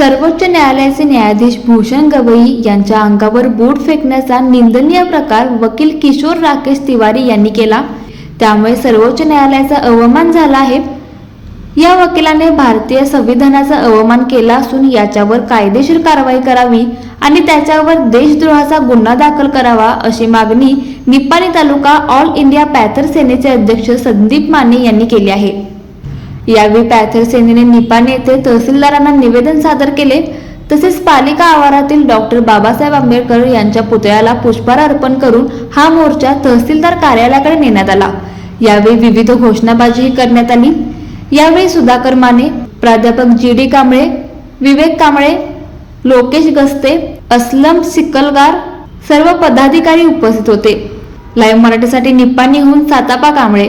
सर्वोच्च न्यायालयाचे न्यायाधीश भूषण गवई यांच्या अंगावर बूट फेकण्याचा निंदनीय प्रकार वकील किशोर राकेश तिवारी यांनी केला. त्यामुळे सर्वोच्च न्यायालयाचा अवमान झाला आहे. या वकिलाने भारतीय संविधानाचा अवमान केला असून याच्यावर कायदेशीर कारवाई करावी आणि त्याच्यावर देशद्रोहाचा गुन्हा दाखल करावा अशी मागणी Nipani taluka all India Panther सेनेचे अध्यक्ष संदीप माने यांनी केली आहे. यावेळी पॅथर सेनेने येथे तहसीलदारांना निवेदन सादर केले. तसेच पालिका आवारातील डॉक्टर बाबासाहेब आंबेडकर यांच्या पुतळ्याला पुष्पहार अर्पण करून हा मोर्चा तहसीलदार कार्यालयाकडे नेण्यात आला. यावेळी विविध घोषणाबाजीही करण्यात आली. यावेळी सुधाकर माने प्राध्यापक जी डी कांबळे विवेक कांबळे लोकेश गस्ते असलम सिकलगार सर्व पदाधिकारी उपस्थित होते. लाईव्ह मराठीसाठी निप्पाणीहून सातापा कांबळे.